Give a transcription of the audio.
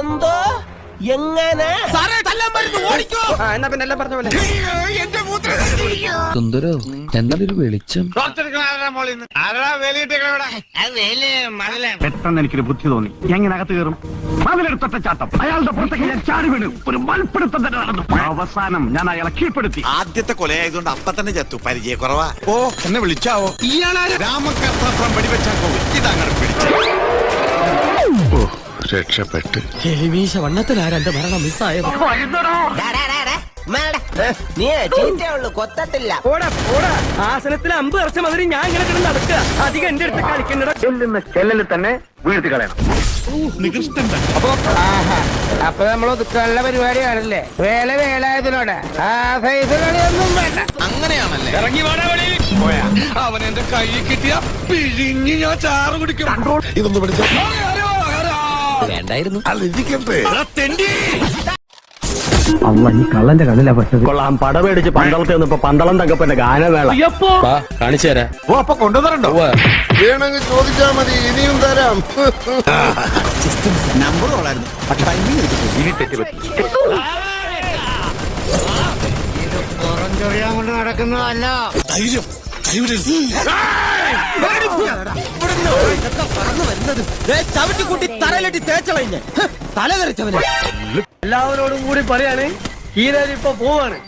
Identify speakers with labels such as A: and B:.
A: എന്തോ? എങ്ങനെ?
B: എന്നാ പിന്നെ എല്ലാം പറഞ്ഞ പോലെ.
C: സുന്ദരോ എന്തൊരു വെളിച്ചം
D: പെട്ടെന്ന് എനിക്കൊരു ബുദ്ധി തോന്നി. എങ്ങനെ അകത്ത് കയറും? മതിലെടുത്തൊറ്റ ചാട്ടം അയാളുടെ പുറത്തേക്ക് ഞാൻ ചാടി വീണു. ഒരു മൽപ്പിടുത്തം തന്നെ നടന്നു. അവസാനം ഞാൻ അയാളെ കീഴ്പ്പെടുത്തി.
E: ആദ്യത്തെ കൊലയായതുകൊണ്ട് അപ്പ തന്നെ ചത്തു. പരിചയക്കുറവാ. ഓ എന്നെ വിളിച്ചാവോ? രാമകർത്തം വെടിവെച്ചാൽ പോകും. ഇതങ്ങനെ പിടിച്ചു. രക്ഷപ്പെട്ട്.
A: നീ ചീറ്റേ ഉള്ളു കൊത്തത്തില്ല.
B: പോടാ പോടാ ആസനത്തിൽ അമ്പ് ഇറച്ച മാതിരി ഞാൻ ഇങ്ങനെ കിടന്ന് നടക്കുക. അധികം എന്റെ അടുത്ത് കളിക്കണ്ടടാ.
D: ചെല്ലുന്ന ചെല്ലലിൽ തന്നെ വീഴ്ത്തി കളയണം.
A: അപ്പൊ നമ്മൾ ഒതുക്കാനുള്ള പരിപാടിയാണല്ലേ? വേല വേലായതിനോട്. ആ സൈസ് കളിയൊന്നും വേണ്ട. അങ്ങനെയാണല്ലേ?
E: ഇറങ്ങി അവൻ എന്റെ കൈ കിട്ടിയ പിഴിഞ്ഞ് ഞാൻ ചാറ് കുടിക്കും. ഇതൊന്നും പിടിച്ച
C: വേണ്ടായിരുന്നു.
D: അമ്മ ഈ കള്ളന്റെ കണ്ണിലാ പറ്റത് കൊള്ളാം പട മേടിച്ച് പന്തളത്ത് വന്നപ്പോ പന്തളം തങ്കപ്പന്റെ ഗാനവേള
C: കാണിച്ചു തരാം.
E: ഓ അപ്പൊ കൊണ്ടുവന്നോ വേണമെങ്കിൽ ചോദിച്ചാ മതി ഇനിയും തരാം. നമ്പർ കൊള്ളായിരുന്നു. പക്ഷെ ഇനി തെറ്റുപറ്റി ധൈര്യം
A: ചവിട്ടിക്കൂട്ടി തറയിലിട്ട് തേച്ചളഞ്ഞ് തല തെറിച്ചവന്
B: എല്ലാവരോടും കൂടി പറയാണ് ഹീരോ ഇപ്പൊ പോവാണ്